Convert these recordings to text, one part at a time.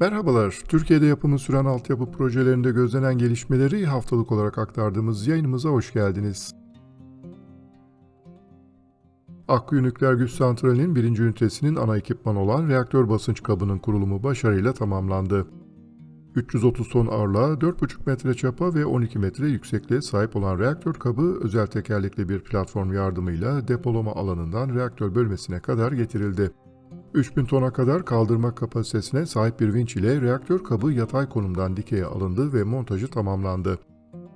Merhabalar, Türkiye'de yapımı süren altyapı projelerinde gözlenen gelişmeleri haftalık olarak aktardığımız yayınımıza hoş geldiniz. Akkuyu Nükleer Güç Santrali'nin birinci ünitesinin ana ekipmanı olan reaktör basınç kabının kurulumu başarıyla tamamlandı. 330 ton ağırlığa, 4,5 metre çapa ve 12 metre yüksekliğe sahip olan reaktör kabı özel tekerlekli bir platform yardımıyla depolama alanından reaktör bölmesine kadar getirildi. 3000 tona kadar kaldırma kapasitesine sahip bir vinç ile reaktör kabı yatay konumdan dikeye alındı ve montajı tamamlandı.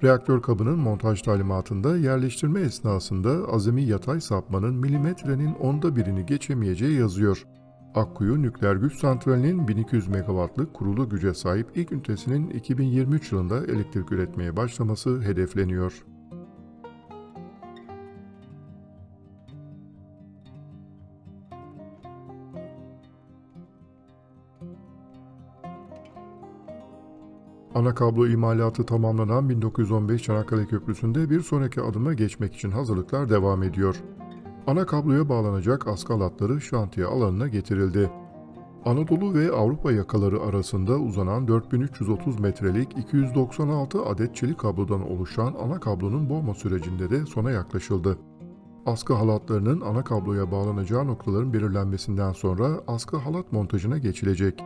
Reaktör kabının montaj talimatında yerleştirme esnasında azami yatay sapmanın milimetrenin onda birini geçemeyeceği yazıyor. Akkuyu Nükleer Güç Santrali'nin 1200 megawattlık kurulu güce sahip ilk ünitesinin 2023 yılında elektrik üretmeye başlaması hedefleniyor. Ana kablo imalatı tamamlanan 1915 Çanakkale Köprüsü'nde bir sonraki adıma geçmek için hazırlıklar devam ediyor. Ana kabloya bağlanacak askı halatları şantiye alanına getirildi. Anadolu ve Avrupa yakaları arasında uzanan 4330 metrelik 296 adet çelik kablodan oluşan ana kablonun boğma sürecinde de sona yaklaşıldı. Askı halatlarının ana kabloya bağlanacağı noktaların belirlenmesinden sonra askı halat montajına geçilecek.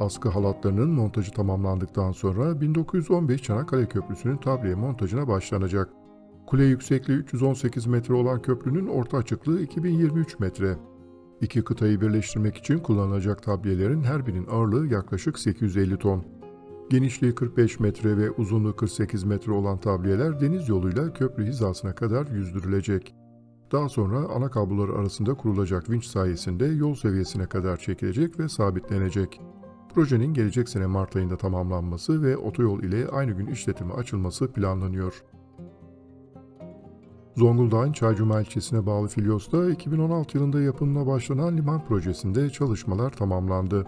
Askı halatlarının montajı tamamlandıktan sonra 1915 Çanakkale Köprüsü'nün tabliye montajına başlanacak. Kule yüksekliği 318 metre olan köprünün orta açıklığı 2023 metre. İki kıtayı birleştirmek için kullanılacak tabliyelerin her birinin ağırlığı yaklaşık 850 ton. Genişliği 45 metre ve uzunluğu 48 metre olan tabliyeler deniz yoluyla köprü hizasına kadar yüzdürülecek. Daha sonra ana kablolar arasında kurulacak vinç sayesinde yol seviyesine kadar çekilecek ve sabitlenecek. Projenin gelecek sene Mart ayında tamamlanması ve otoyol ile aynı gün işletime açılması planlanıyor. Zonguldak'ın Çaycuma ilçesine bağlı Filyos'ta 2016 yılında yapımına başlanan liman projesinde çalışmalar tamamlandı.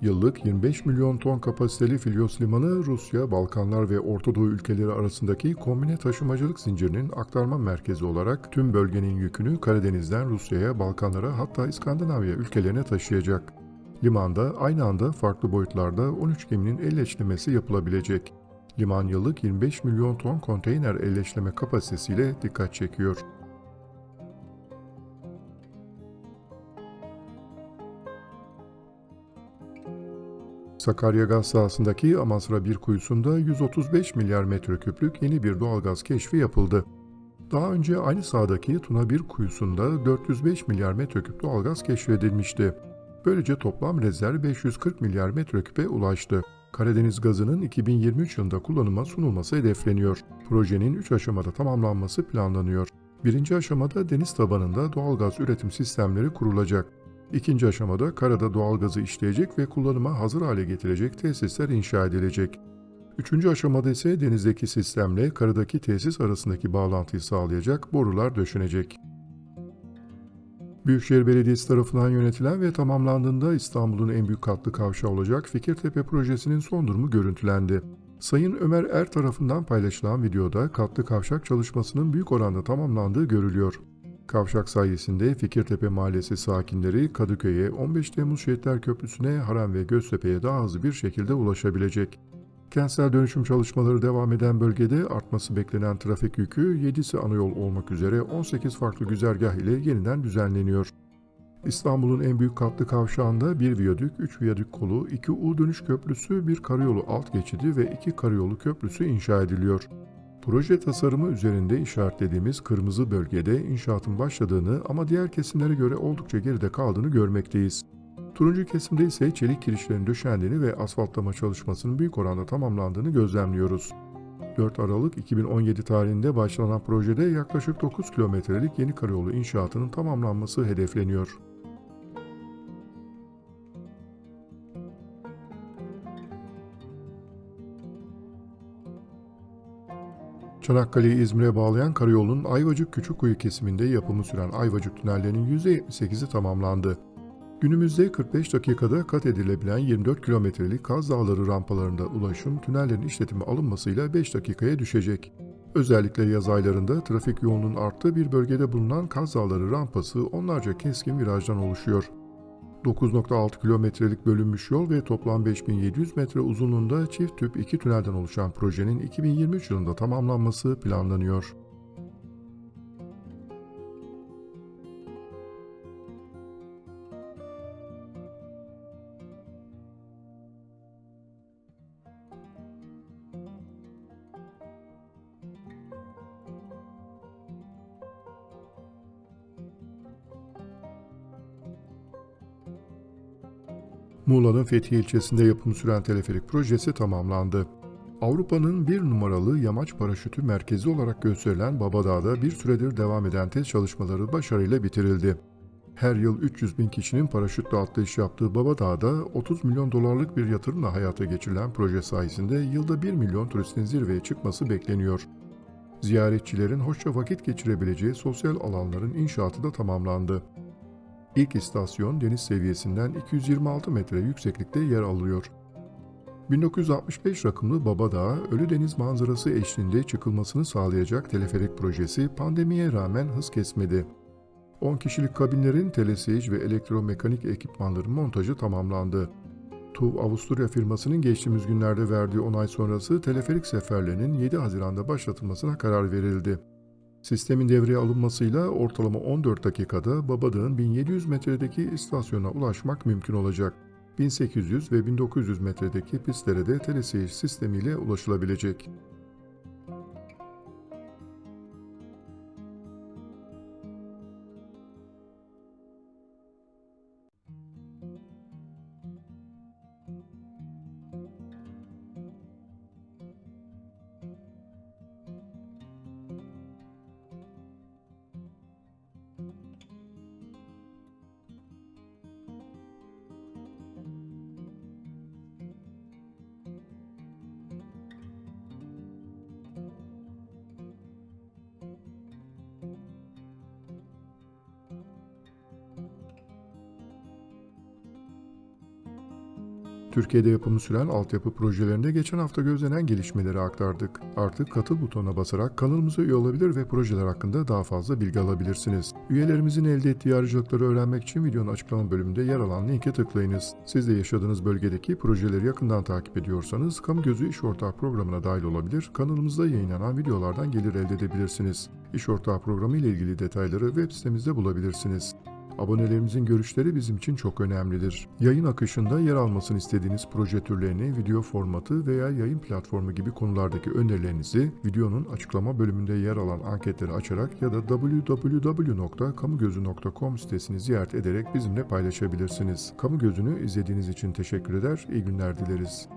Yıllık 25 milyon ton kapasiteli Filyos Limanı, Rusya, Balkanlar ve Orta Doğu ülkeleri arasındaki kombine taşımacılık zincirinin aktarma merkezi olarak tüm bölgenin yükünü Karadeniz'den Rusya'ya, Balkanlara hatta İskandinavya ülkelerine taşıyacak. Limanda aynı anda farklı boyutlarda 13 geminin elleşlemesi yapılabilecek. Liman yıllık 25 milyon ton konteyner elleşleme kapasitesiyle dikkat çekiyor. Sakarya gaz sahasındaki Amasra 1 kuyusunda 135 milyar metreküplük yeni bir doğalgaz keşfi yapıldı. Daha önce aynı sahadaki Tuna 1 kuyusunda 405 milyar metreküp doğalgaz keşfedilmişti. Böylece toplam rezerv 540 milyar metreküpe ulaştı. Karadeniz gazının 2023 yılında kullanıma sunulması hedefleniyor. Projenin 3 aşamada tamamlanması planlanıyor. Birinci aşamada deniz tabanında doğalgaz üretim sistemleri kurulacak. İkinci aşamada karada doğalgazı işleyecek ve kullanıma hazır hale getirecek tesisler inşa edilecek. Üçüncü aşamada ise denizdeki sistemle karadaki tesis arasındaki bağlantıyı sağlayacak borular döşenecek. Büyükşehir Belediyesi tarafından yönetilen ve tamamlandığında İstanbul'un en büyük katlı kavşağı olacak Fikirtepe projesinin son durumu görüntülendi. Sayın Ömer Er tarafından paylaşılan videoda katlı kavşak çalışmasının büyük oranda tamamlandığı görülüyor. Kavşak sayesinde Fikirtepe Mahallesi sakinleri Kadıköy'e, 15 Temmuz Şehitler Köprüsü'ne, Haram ve Göztepe'ye daha hızlı bir şekilde ulaşabilecek. Kentsel dönüşüm çalışmaları devam eden bölgede artması beklenen trafik yükü 7'si anayol olmak üzere 18 farklı güzergah ile yeniden düzenleniyor. İstanbul'un en büyük katlı kavşağında bir viyadük, 3 viyadük kolu, 2 U dönüş köprüsü, bir karayolu alt geçidi ve 2 karayolu köprüsü inşa ediliyor. Proje tasarımı üzerinde işaretlediğimiz kırmızı bölgede inşaatın başladığını ama diğer kesimlere göre oldukça geride kaldığını görmekteyiz. Turuncu kesimde ise çelik kirişlerin döşendiğini ve asfaltlama çalışmasının büyük oranda tamamlandığını gözlemliyoruz. 4 Aralık 2017 tarihinde başlanan projede yaklaşık 9 kilometrelik yeni karayolu inşaatının tamamlanması hedefleniyor. Çanakkale'yi İzmir'e bağlayan karayolunun Ayvacık Küçükkuyu kesiminde yapımı süren Ayvacık tünellerinin %78'i tamamlandı. Günümüzde 45 dakikada kat edilebilen 24 kilometrelik Kaz Dağları rampalarında ulaşım tünellerin işletime alınmasıyla 5 dakikaya düşecek. Özellikle yaz aylarında trafik yoğunluğunun arttığı bir bölgede bulunan Kaz Dağları rampası onlarca keskin virajdan oluşuyor. 9.6 kilometrelik bölünmüş yol ve toplam 5700 metre uzunluğunda çift tüp iki tünelden oluşan projenin 2023 yılında tamamlanması planlanıyor. Muğla'nın Fethiye ilçesinde yapım süren teleferik projesi tamamlandı. Avrupa'nın bir numaralı yamaç paraşütü merkezi olarak gösterilen Babadağ'da bir süredir devam eden test çalışmaları başarıyla bitirildi. Her yıl 300 bin kişinin paraşütle atlayış yaptığı Babadağ'da 30 milyon dolarlık bir yatırımla hayata geçirilen proje sayesinde yılda 1 milyon turistin zirveye çıkması bekleniyor. Ziyaretçilerin hoşça vakit geçirebileceği sosyal alanların inşaatı da tamamlandı. İlk istasyon deniz seviyesinden 226 metre yükseklikte yer alıyor. 1965 rakımlı Baba Dağı, Ölü Deniz manzarası eşliğinde çıkılmasını sağlayacak teleferik projesi pandemiye rağmen hız kesmedi. 10 kişilik kabinlerin telesiyej ve elektromekanik ekipmanların montajı tamamlandı. TUV Avusturya firmasının geçtiğimiz günlerde verdiği onay sonrası teleferik seferlerinin 7 Haziran'da başlatılmasına karar verildi. Sistemin devreye alınmasıyla ortalama 14 dakikada Babadağ'ın 1700 metredeki istasyona ulaşmak mümkün olacak. 1800 ve 1900 metredeki pistlere de teleseyir sistemiyle ulaşılabilecek. Türkiye'de yapımı süren altyapı projelerinde geçen hafta gözlenen gelişmeleri aktardık. Artık katıl butonuna basarak kanalımıza üye olabilir ve projeler hakkında daha fazla bilgi alabilirsiniz. Üyelerimizin elde ettiği ayrıcalıkları öğrenmek için videonun açıklama bölümünde yer alan linke tıklayınız. Siz de yaşadığınız bölgedeki projeleri yakından takip ediyorsanız Kamu Gözü İş Ortağı programına dahil olabilir, kanalımızda yayınlanan videolardan gelir elde edebilirsiniz. İş Ortağı programı ile ilgili detayları web sitemizde bulabilirsiniz. Abonelerimizin görüşleri bizim için çok önemlidir. Yayın akışında yer almasını istediğiniz proje türlerini, video formatı veya yayın platformu gibi konulardaki önerilerinizi videonun açıklama bölümünde yer alan anketleri açarak ya da www.kamugözü.com sitesini ziyaret ederek bizimle paylaşabilirsiniz. Kamu Gözü'nü izlediğiniz için teşekkür eder, iyi günler dileriz.